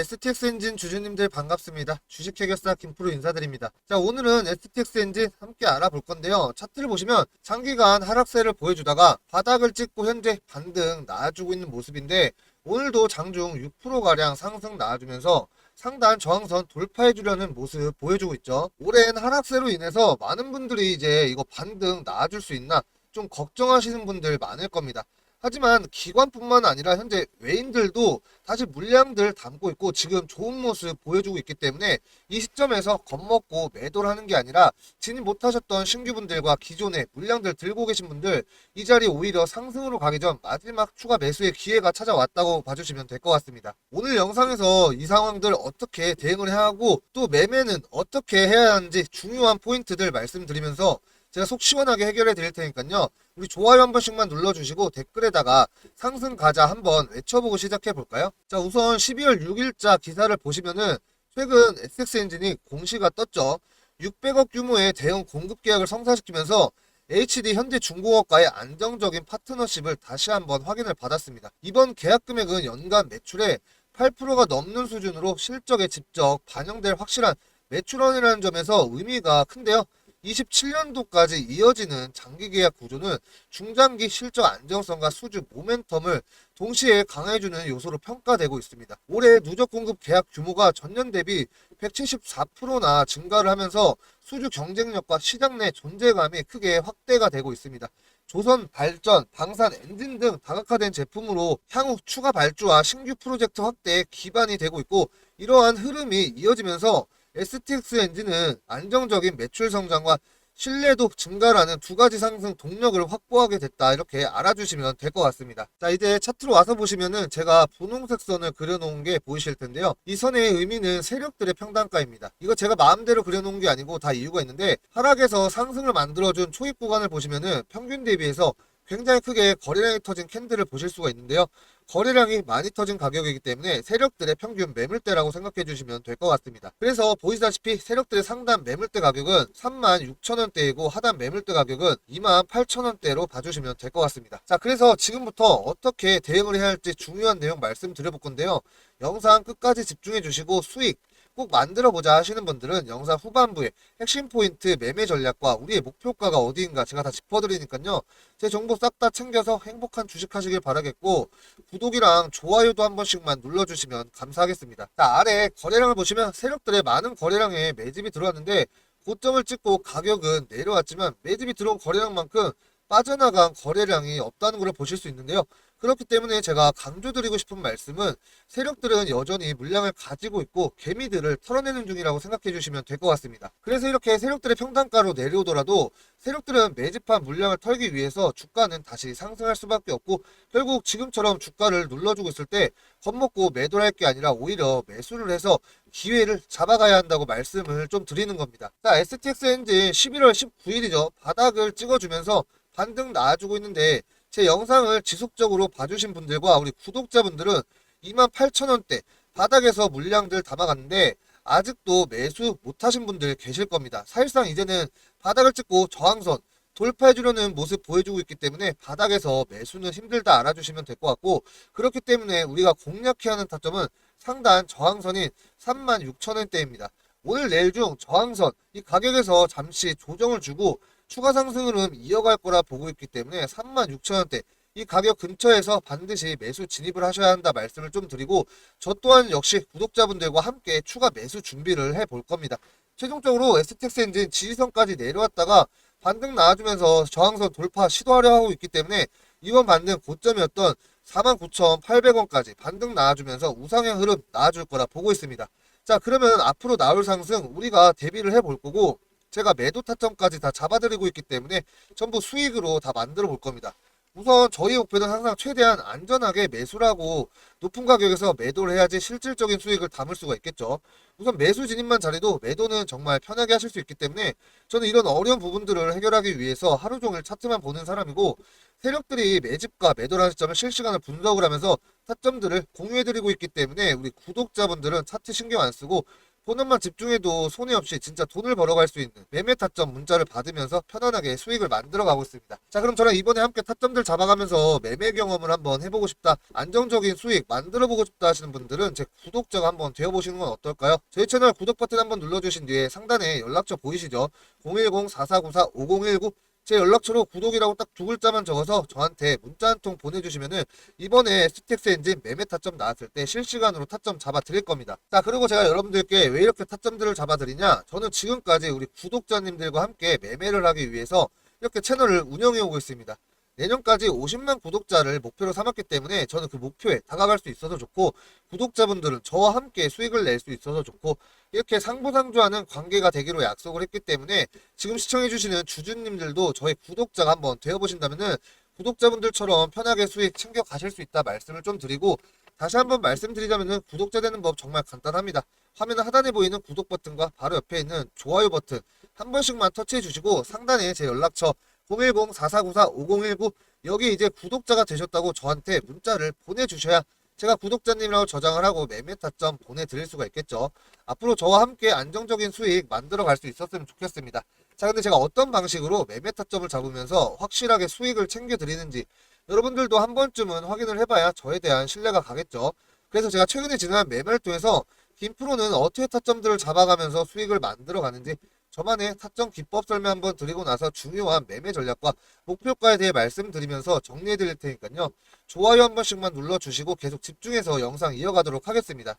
STX 엔진 주주님들 반갑습니다. 주식회계사 김프로 인사드립니다. 자, 오늘은 STX 엔진 함께 알아볼 건데요. 차트를 보시면 장기간 하락세를 보여주다가 바닥을 찍고 현재 반등 나아주고 있는 모습인데 오늘도 장중 6%가량 상승 나와주면서 상단 저항선 돌파해 주려는 모습 보여주고 있죠. 오랜 하락세로 인해서 많은 분들이 이제 이거 반등 나아줄 수 있나 좀 걱정하시는 분들 많을 겁니다. 하지만 기관뿐만 아니라 현재 외인들도 다시 물량들 담고 있고 지금 좋은 모습 보여주고 있기 때문에 이 시점에서 겁먹고 매도를 하는 게 아니라 진입 못하셨던 신규분들과 기존에 물량들 들고 계신 분들 이 자리 오히려 상승으로 가기 전 마지막 추가 매수의 기회가 찾아왔다고 봐주시면 될 것 같습니다. 오늘 영상에서 이 상황들 어떻게 대응을 해야 하고 또 매매는 어떻게 해야 하는지 중요한 포인트들 말씀드리면서 제가 속 시원하게 해결해 드릴 테니까요. 우리 좋아요 한 번씩만 눌러주시고 댓글에다가 상승 가자 한번 외쳐보고 시작해 볼까요? 자, 우선 12월 6일자 기사를 보시면은 최근 SX 엔진이 공시가 떴죠. 600억 규모의 대형 공급 계약을 성사시키면서 HD 현대중공업과의 안정적인 파트너십을 다시 한번 확인을 받았습니다. 이번 계약 금액은 연간 매출의 8%가 넘는 수준으로 실적에 직접 반영될 확실한 매출원이라는 점에서 의미가 큰데요. 27년도까지 이어지는 장기 계약 구조는 중장기 실적 안정성과 수주 모멘텀을 동시에 강해주는 요소로 평가되고 있습니다. 올해 누적 공급 계약 규모가 전년 대비 174%나 증가를 하면서 수주 경쟁력과 시장 내 존재감이 크게 확대가 되고 있습니다. 조선 발전, 방산, 엔진 등 다각화된 제품으로 향후 추가 발주와 신규 프로젝트 확대에 기반이 되고 있고 이러한 흐름이 이어지면서 STX 엔진은 안정적인 매출 성장과 신뢰도 증가라는 두 가지 상승 동력을 확보하게 됐다 이렇게 알아주시면 될 것 같습니다. 자 이제 차트로 와서 보시면은 제가 분홍색 선을 그려놓은 게 보이실 텐데요. 이 선의 의미는 세력들의 평단가입니다. 이거 제가 마음대로 그려놓은 게 아니고 다 이유가 있는데 하락에서 상승을 만들어준 초입 구간을 보시면은 평균 대비해서 굉장히 크게 거래량이 터진 캔들을 보실 수가 있는데요. 거래량이 많이 터진 가격이기 때문에 세력들의 평균 매물대라고 생각해 주시면 될 것 같습니다. 그래서 보시다시피 세력들의 상단 매물대 가격은 36,000원대이고 하단 매물대 가격은 28,000원대로 봐주시면 될 것 같습니다. 자, 그래서 지금부터 어떻게 대응을 해야 할지 중요한 내용 말씀드려 볼 건데요. 영상 끝까지 집중해 주시고 수익 꼭 만들어 보자 하시는 분들은 영상 후반부에 핵심 포인트 매매 전략과 우리의 목표가가 어디인가 제가 다 짚어드리니까요. 제 정보 싹 다 챙겨서 행복한 주식 하시길 바라겠고 구독이랑 좋아요도 한 번씩만 눌러주시면 감사하겠습니다. 자 아래 거래량을 보시면 세력들의 많은 거래량에 매집이 들어왔는데 고점을 찍고 가격은 내려왔지만 매집이 들어온 거래량만큼 빠져나간 거래량이 없다는 걸 보실 수 있는데요. 그렇기 때문에 제가 강조드리고 싶은 말씀은 세력들은 여전히 물량을 가지고 있고 개미들을 털어내는 중이라고 생각해 주시면 될 것 같습니다. 그래서 이렇게 세력들의 평단가로 내려오더라도 세력들은 매집한 물량을 털기 위해서 주가는 다시 상승할 수밖에 없고 결국 지금처럼 주가를 눌러주고 있을 때 겁먹고 매도를 할 게 아니라 오히려 매수를 해서 기회를 잡아가야 한다고 말씀을 좀 드리는 겁니다. 자, STX 엔진 11월 19일이죠. 바닥을 찍어주면서 반등 나와주고 있는데 제 영상을 지속적으로 봐주신 분들과 우리 구독자분들은 28,000원대 바닥에서 물량들 담아갔는데 아직도 매수 못하신 분들 계실 겁니다. 사실상 이제는 바닥을 찍고 저항선 돌파해주려는 모습 보여주고 있기 때문에 바닥에서 매수는 힘들다 알아주시면 될 것 같고 그렇기 때문에 우리가 공략해야 하는 타점은 상단 저항선인 36,000원대입니다. 오늘 내일 중 저항선 이 가격에서 잠시 조정을 주고 추가 상승은 이어갈 거라 보고 있기 때문에 36,000원대 이 가격 근처에서 반드시 매수 진입을 하셔야 한다 말씀을 좀 드리고 저 또한 역시 구독자분들과 함께 추가 매수 준비를 해 볼 겁니다. 최종적으로 STX 엔진 지지선까지 내려왔다가 반등 나와주면서 저항선 돌파 시도하려 하고 있기 때문에 이번 반등 고점이었던 49,800원까지 반등 나와주면서 우상향 흐름 나와줄 거라 보고 있습니다. 자 그러면 앞으로 나올 상승 우리가 대비를 해 볼 거고 제가 매도 타점까지 다 잡아드리고 있기 때문에 전부 수익으로 다 만들어 볼 겁니다. 우선 저희 목표는 항상 최대한 안전하게 매수라고 높은 가격에서 매도를 해야지 실질적인 수익을 담을 수가 있겠죠. 우선 매수 진입만 잘해도 매도는 정말 편하게 하실 수 있기 때문에 저는 이런 어려운 부분들을 해결하기 위해서 하루 종일 차트만 보는 사람이고 세력들이 매집과 매도라는 시점을 실시간으로 분석을 하면서 타점들을 공유해드리고 있기 때문에 우리 구독자분들은 차트 신경 안 쓰고 본업만 집중해도 손해 없이 진짜 돈을 벌어갈 수 있는 매매 타점 문자를 받으면서 편안하게 수익을 만들어 가고 있습니다. 자, 그럼 저랑 이번에 함께 타점들 잡아가면서 매매 경험을 한번 해보고 싶다, 안정적인 수익 만들어 보고 싶다 하시는 분들은 제 구독자가 한번 되어보시는 건 어떨까요? 저희 채널 구독 버튼 한번 눌러주신 뒤에 상단에 연락처 보이시죠? 010-4494-5019 제 연락처로 구독이라고 딱 두 글자만 적어서 저한테 문자 한 통 보내주시면은 이번에 스택스 엔진 매매 타점 나왔을 때 실시간으로 타점 잡아 드릴 겁니다. 자, 그리고 제가 여러분들께 왜 이렇게 타점들을 잡아 드리냐? 저는 지금까지 우리 구독자님들과 함께 매매를 하기 위해서 이렇게 채널을 운영해 오고 있습니다. 내년까지 50만 구독자를 목표로 삼았기 때문에 저는 그 목표에 다가갈 수 있어서 좋고 구독자분들은 저와 함께 수익을 낼 수 있어서 좋고 이렇게 상부상조하는 관계가 되기로 약속을 했기 때문에 지금 시청해주시는 주주님들도 저의 구독자가 한번 되어보신다면은 구독자분들처럼 편하게 수익 챙겨 가실 수 있다 말씀을 좀 드리고 다시 한번 말씀드리자면은 구독자 되는 법 정말 간단합니다. 화면 하단에 보이는 구독 버튼과 바로 옆에 있는 좋아요 버튼 한 번씩만 터치해 주시고 상단에 제 연락처 010-4494-5019 여기 이제 구독자가 되셨다고 저한테 문자를 보내주셔야 제가 구독자님이라고 저장을 하고 매매 타점 보내드릴 수가 있겠죠. 앞으로 저와 함께 안정적인 수익 만들어 갈 수 있었으면 좋겠습니다. 자, 근데 제가 어떤 방식으로 매매 타점을 잡으면서 확실하게 수익을 챙겨 드리는지 여러분들도 한 번쯤은 확인을 해봐야 저에 대한 신뢰가 가겠죠. 그래서 제가 최근에 진행한 매매를 통해서 김프로는 어떻게 타점들을 잡아가면서 수익을 만들어 가는지 저만의 타점 기법 설명 한번 드리고 나서 중요한 매매 전략과 목표가에 대해 말씀드리면서 정리해 드릴 테니까요. 좋아요 한 번씩만 눌러주시고 계속 집중해서 영상 이어가도록 하겠습니다.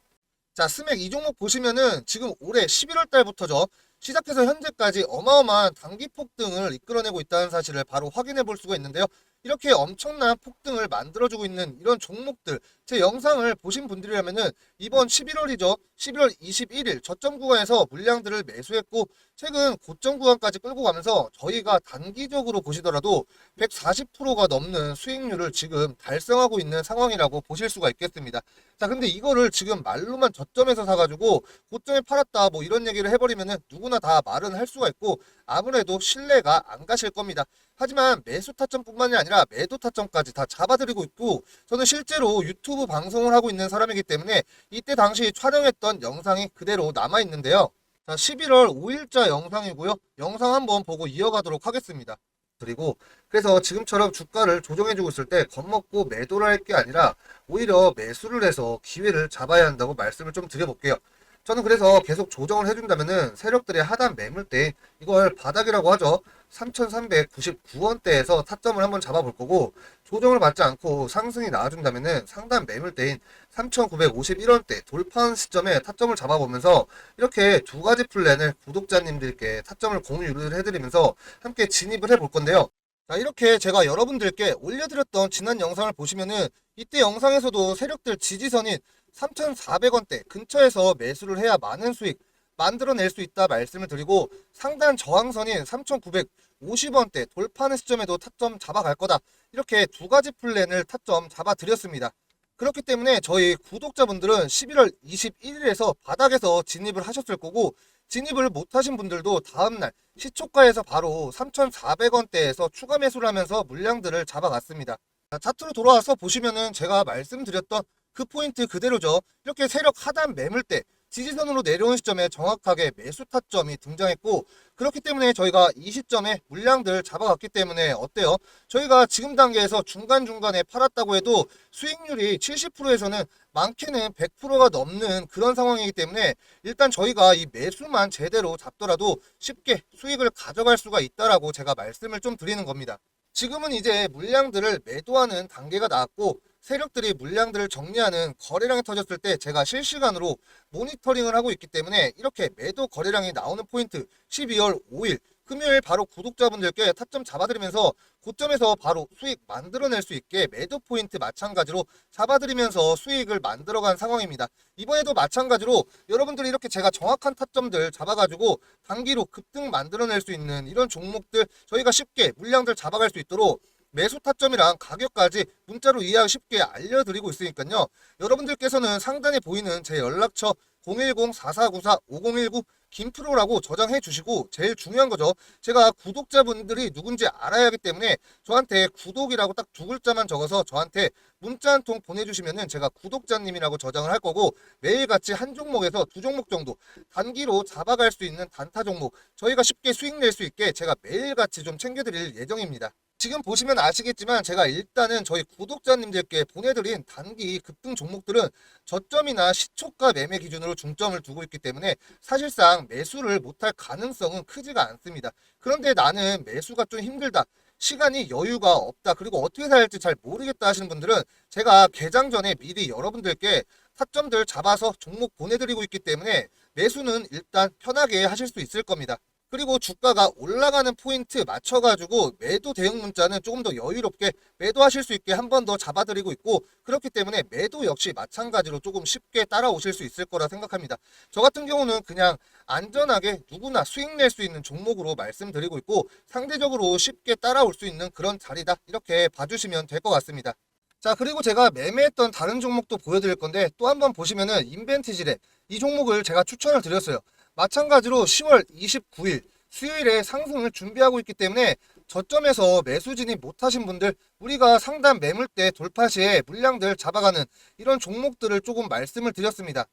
자, 스맥 이 종목 보시면은 지금 올해 11월 달부터죠. 시작해서 현재까지 어마어마한 단기 폭등을 이끌어내고 있다는 사실을 바로 확인해 볼 수가 있는데요. 이렇게 엄청난 폭등을 만들어주고 있는 이런 종목들, 제 영상을 보신 분들이라면은 이번 11월이죠. 11월 21일 저점 구간에서 물량들을 매수했고 최근 고점 구간까지 끌고 가면서 저희가 단기적으로 보시더라도 140%가 넘는 수익률을 지금 달성하고 있는 상황이라고 보실 수가 있겠습니다. 자, 근데 이거를 지금 말로만 저점에서 사가지고 고점에 팔았다 뭐 이런 얘기를 해버리면은 누구나 다 말은 할 수가 있고 아무래도 신뢰가 안 가실 겁니다. 하지만 매수 타점뿐만이 아니라 매도 타점까지 다 잡아드리고 있고 저는 실제로 유튜브 방송을 하고 있는 사람이기 때문에 이때 당시 촬영했던 영상이 그대로 남아 있는데요. 자, 11월 5일자 영상이고요. 영상 한번 보고 이어가도록 하겠습니다. 그리고 그래서 지금처럼 주가를 조정해주고 있을 때 겁먹고 매도를 할 게 아니라 오히려 매수를 해서 기회를 잡아야 한다고 말씀을 좀 드려볼게요. 저는 그래서 계속 조정을 해준다면은 세력들의 하단 매물대 이걸 바닥이라고 하죠. 3,399원대에서 타점을 한번 잡아볼 거고 조정을 받지 않고 상승이 나와준다면은 상단 매물대인 3,951원대 돌파한 시점에 타점을 잡아보면서 이렇게 두 가지 플랜을 구독자님들께 타점을 공유를 해드리면서 함께 진입을 해볼 건데요. 자, 이렇게 제가 여러분들께 올려드렸던 지난 영상을 보시면은 이때 영상에서도 세력들 지지선인 3,400원대 근처에서 매수를 해야 많은 수익 만들어낼 수 있다 말씀을 드리고 상단 저항선인 3,950원대 돌파하는 시점에도 타점 잡아갈 거다. 이렇게 두 가지 플랜을 타점 잡아드렸습니다. 그렇기 때문에 저희 구독자분들은 11월 21일에서 바닥에서 진입을 하셨을 거고 진입을 못하신 분들도 다음날 시초가에서 바로 3,400원대에서 추가 매수를 하면서 물량들을 잡아갔습니다. 자, 차트로 돌아와서 보시면은 제가 말씀드렸던 그 포인트 그대로죠. 이렇게 세력 하단 매물대 지지선으로 내려온 시점에 정확하게 매수 타점이 등장했고 그렇기 때문에 저희가 이 시점에 물량들 잡아갔기 때문에 어때요? 저희가 지금 단계에서 중간중간에 팔았다고 해도 수익률이 70%에서는 많게는 100%가 넘는 그런 상황이기 때문에 일단 저희가 이 매수만 제대로 잡더라도 쉽게 수익을 가져갈 수가 있다라고 제가 말씀을 좀 드리는 겁니다. 지금은 이제 물량들을 매도하는 단계가 나왔고 세력들이 물량들을 정리하는 거래량이 터졌을 때 제가 실시간으로 모니터링을 하고 있기 때문에 이렇게 매도 거래량이 나오는 포인트 12월 5일 금요일 바로 구독자분들께 타점 잡아드리면서 고점에서 바로 수익 만들어낼 수 있게 매도 포인트 마찬가지로 잡아드리면서 수익을 만들어간 상황입니다. 이번에도 마찬가지로 여러분들이 이렇게 제가 정확한 타점들 잡아가지고 단기로 급등 만들어낼 수 있는 이런 종목들 저희가 쉽게 물량들 잡아갈 수 있도록 매수 타점이랑 가격까지 문자로 이해하기 쉽게 알려드리고 있으니까요. 여러분들께서는 상단에 보이는 제 연락처 010-4494-5019 김프로라고 저장해 주시고 제일 중요한 거죠. 제가 구독자분들이 누군지 알아야 하기 때문에 저한테 구독이라고 딱 두 글자만 적어서 저한테 문자 한 통 보내주시면은 제가 구독자님이라고 저장을 할 거고 매일같이 한 종목에서 두 종목 정도 단기로 잡아갈 수 있는 단타 종목 저희가 쉽게 수익 낼 수 있게 제가 매일같이 좀 챙겨드릴 예정입니다. 지금 보시면 아시겠지만 제가 일단은 저희 구독자님들께 보내드린 단기 급등 종목들은 저점이나 시초가 매매 기준으로 중점을 두고 있기 때문에 사실상 매수를 못할 가능성은 크지가 않습니다. 그런데 나는 매수가 좀 힘들다. 시간이 여유가 없다. 그리고 어떻게 사야 할지 잘 모르겠다 하시는 분들은 제가 개장 전에 미리 여러분들께 타점들 잡아서 종목 보내드리고 있기 때문에 매수는 일단 편하게 하실 수 있을 겁니다. 그리고 주가가 올라가는 포인트 맞춰가지고 매도 대응 문자는 조금 더 여유롭게 매도하실 수 있게 한 번 더 잡아드리고 있고 그렇기 때문에 매도 역시 마찬가지로 조금 쉽게 따라오실 수 있을 거라 생각합니다. 저 같은 경우는 그냥 안전하게 누구나 수익 낼 수 있는 종목으로 말씀드리고 있고 상대적으로 쉽게 따라올 수 있는 그런 자리다 이렇게 봐주시면 될 것 같습니다. 자 그리고 제가 매매했던 다른 종목도 보여드릴 건데 또 한번 보시면은 인벤티지랩 이 종목을 제가 추천을 드렸어요. 마찬가지로 10월 29일 수요일에 상승을 준비하고 있기 때문에 저점에서 매수 진입 못하신 분들 우리가 상단 매물대 돌파 시에 물량들 잡아가는 이런 종목들을 조금 말씀을 드렸습니다.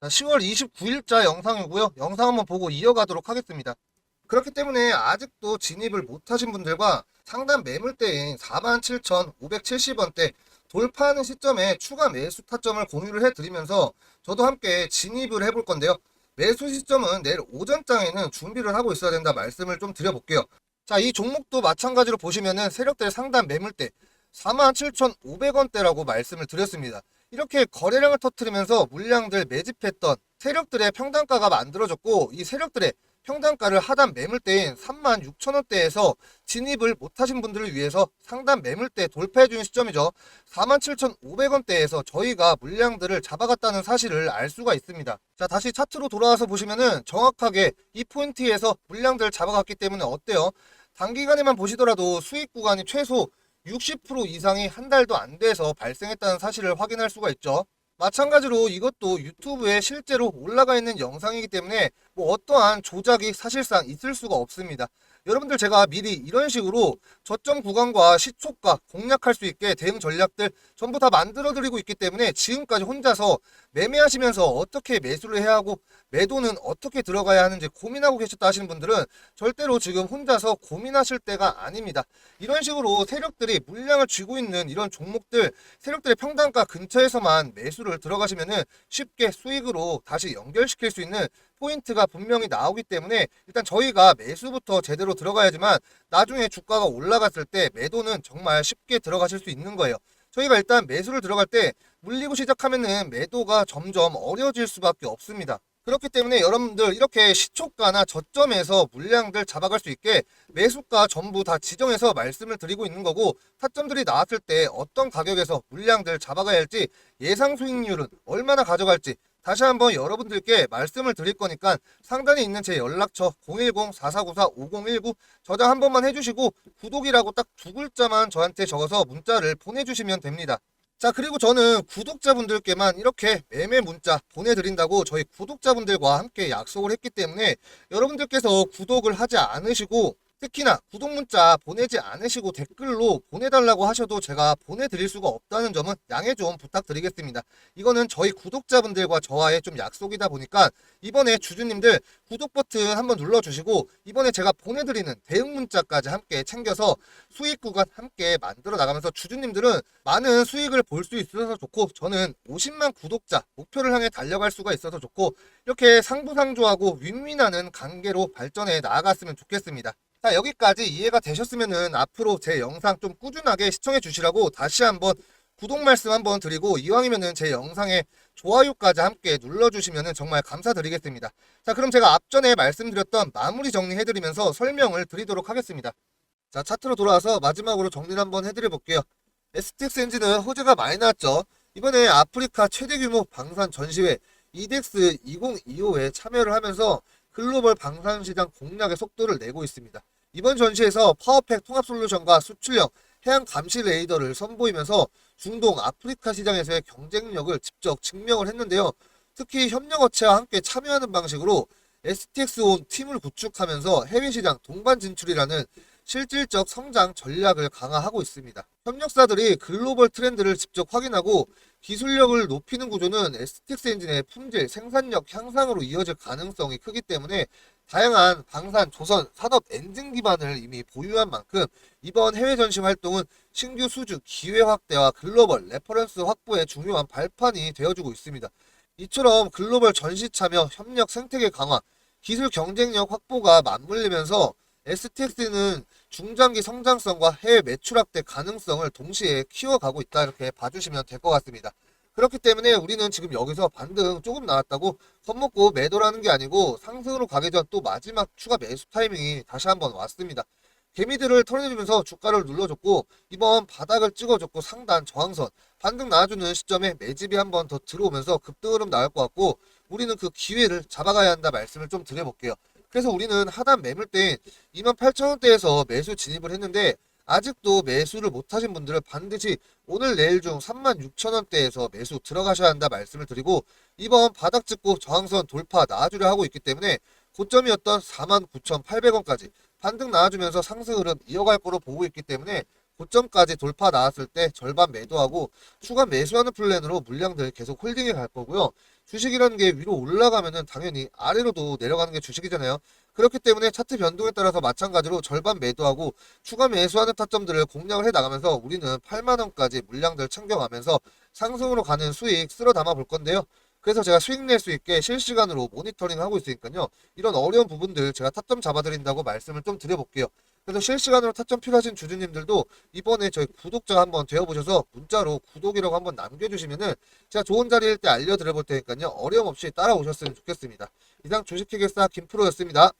자, 10월 29일자 영상이고요. 영상 한번 보고 이어가도록 하겠습니다. 그렇기 때문에 아직도 진입을 못하신 분들과 상단 매물대인 47,570원대 돌파하는 시점에 추가 매수 타점을 공유를 해드리면서 저도 함께 진입을 해볼 건데요. 매수 시점은 내일 오전장에는 준비를 하고 있어야 된다 말씀을 좀 드려볼게요. 자, 이 종목도 마찬가지로 보시면은 세력들 상단 매물대 47,500원대라고 말씀을 드렸습니다. 이렇게 거래량을 터트리면서 물량들 매집했던 세력들의 평단가가 만들어졌고 이 세력들의 평단가를 하단 매물대인 36,000원대에서 진입을 못하신 분들을 위해서 상단 매물대 돌파해주는 시점이죠. 47,500원대에서 저희가 물량들을 잡아갔다는 사실을 알 수가 있습니다. 자 다시 차트로 돌아와서 보시면은 정확하게 이 포인트에서 물량들을 잡아갔기 때문에 어때요? 단기간에만 보시더라도 수익 구간이 최소 60% 이상이 한 달도 안 돼서 발생했다는 사실을 확인할 수가 있죠. 마찬가지로 이것도 유튜브에 실제로 올라가 있는 영상이기 때문에 뭐 어떠한 조작이 사실상 있을 수가 없습니다. 여러분들 제가 미리 이런 식으로 저점 구간과 시초가 공략할 수 있게 대응 전략들 전부 다 만들어 드리고 있기 때문에 지금까지 혼자서 매매하시면서 어떻게 매수를 해야 하고 매도는 어떻게 들어가야 하는지 고민하고 계셨다 하시는 분들은 절대로 지금 혼자서 고민하실 때가 아닙니다. 이런 식으로 세력들이 물량을 쥐고 있는 이런 종목들 세력들의 평단가 근처에서만 매수를 들어가시면은 쉽게 수익으로 다시 연결시킬 수 있는 포인트가 분명히 나오기 때문에 일단 저희가 매수부터 제대로 들어가야지만 나중에 주가가 올라갔을 때 매도는 정말 쉽게 들어가실 수 있는 거예요. 저희가 일단 매수를 들어갈 때 물리고 시작하면은 매도가 점점 어려워질 수밖에 없습니다. 그렇기 때문에 여러분들 이렇게 시초가나 저점에서 물량들 잡아갈 수 있게 매수가 전부 다 지정해서 말씀을 드리고 있는 거고 타점들이 나왔을 때 어떤 가격에서 물량들 잡아가야 할지 예상 수익률은 얼마나 가져갈지 다시 한번 여러분들께 말씀을 드릴 거니까 상단에 있는 제 연락처 010-4494-5019 저장 한 번만 해주시고 구독이라고 딱 두 글자만 저한테 적어서 문자를 보내주시면 됩니다. 자 그리고 저는 구독자분들께만 이렇게 매매 문자 보내드린다고 저희 구독자분들과 함께 약속을 했기 때문에 여러분들께서 구독을 하지 않으시고 특히나 구독 문자 보내지 않으시고 댓글로 보내달라고 하셔도 제가 보내드릴 수가 없다는 점은 양해 좀 부탁드리겠습니다. 이거는 저희 구독자분들과 저와의 좀 약속이다 보니까 이번에 주주님들 구독 버튼 한번 눌러주시고 이번에 제가 보내드리는 대응 문자까지 함께 챙겨서 수익 구간 함께 만들어 나가면서 주주님들은 많은 수익을 볼 수 있어서 좋고 저는 50만 구독자 목표를 향해 달려갈 수가 있어서 좋고 이렇게 상부상조하고 윈윈하는 관계로 발전해 나아갔으면 좋겠습니다. 자 여기까지 이해가 되셨으면은 앞으로 제 영상 좀 꾸준하게 시청해 주시라고 다시 한번 구독 말씀 한번 드리고 이왕이면은 제 영상에 좋아요까지 함께 눌러주시면은 정말 감사드리겠습니다. 자 그럼 제가 앞전에 말씀드렸던 마무리 정리해드리면서 설명을 드리도록 하겠습니다. 자 차트로 돌아와서 마지막으로 정리를 한번 해드려 볼게요. STX 엔진은 호재가 많이 나왔죠. 이번에 아프리카 최대 규모 방산 전시회 EDX 2025에 참여를 하면서 글로벌 방산 시장 공략의 속도를 내고 있습니다. 이번 전시에서 파워팩 통합 솔루션과 수출형 해양 감시 레이더를 선보이면서 중동 아프리카 시장에서의 경쟁력을 직접 증명을 했는데요. 특히 협력업체와 함께 참여하는 방식으로 STX 온 팀을 구축하면서 해외 시장 동반 진출이라는 실질적 성장 전략을 강화하고 있습니다. 협력사들이 글로벌 트렌드를 직접 확인하고 기술력을 높이는 구조는 STX 엔진의 품질, 생산력 향상으로 이어질 가능성이 크기 때문에 다양한 방산, 조선, 산업 엔진 기반을 이미 보유한 만큼 이번 해외 전시 활동은 신규 수주, 기회 확대와 글로벌 레퍼런스 확보에 중요한 발판이 되어주고 있습니다. 이처럼 글로벌 전시 참여, 협력 생태계 강화, 기술 경쟁력 확보가 맞물리면서 STX는 중장기 성장성과 해외 매출 확대 가능성을 동시에 키워가고 있다 이렇게 봐주시면 될 것 같습니다. 그렇기 때문에 우리는 지금 여기서 반등 조금 나왔다고 겁먹고 매도라는 게 아니고 상승으로 가기 전 또 마지막 추가 매수 타이밍이 다시 한번 왔습니다. 개미들을 털어내주면서 주가를 눌러줬고 이번 바닥을 찍어줬고 상단 저항선 반등 나와주는 시점에 매집이 한번 더 들어오면서 급등 흐름 나올 것 같고 우리는 그 기회를 잡아가야 한다 말씀을 좀 드려볼게요. 그래서 우리는 하단 매물대인 28,000원대에서 매수 진입을 했는데 아직도 매수를 못하신 분들은 반드시 오늘 내일 중 36,000원대에서 매수 들어가셔야 한다 말씀을 드리고 이번 바닥 찍고 저항선 돌파 나와주려 하고 있기 때문에 고점이었던 49,800원까지 반등 나와주면서 상승 흐름 이어갈 거로 보고 있기 때문에 고점까지 돌파 나왔을 때 절반 매도하고 추가 매수하는 플랜으로 물량들 계속 홀딩해 갈 거고요. 주식이라는 게 위로 올라가면은 당연히 아래로도 내려가는 게 주식이잖아요. 그렇기 때문에 차트 변동에 따라서 마찬가지로 절반 매도하고 추가 매수하는 타점들을 공략을 해 나가면서 우리는 8만 원까지 물량들 챙겨가면서 상승으로 가는 수익 쓸어 담아 볼 건데요. 그래서 제가 수익 낼 수 있게 실시간으로 모니터링 하고 있으니까요. 이런 어려운 부분들 제가 타점 잡아드린다고 말씀을 좀 드려볼게요. 그래서 실시간으로 타점 필요하신 주주님들도 이번에 저희 구독자 한번 되어보셔서 문자로 구독이라고 한번 남겨주시면은 제가 좋은 자리일 때 알려드려 볼 테니까요. 어려움 없이 따라오셨으면 좋겠습니다. 이상 주식회계사 김프로였습니다.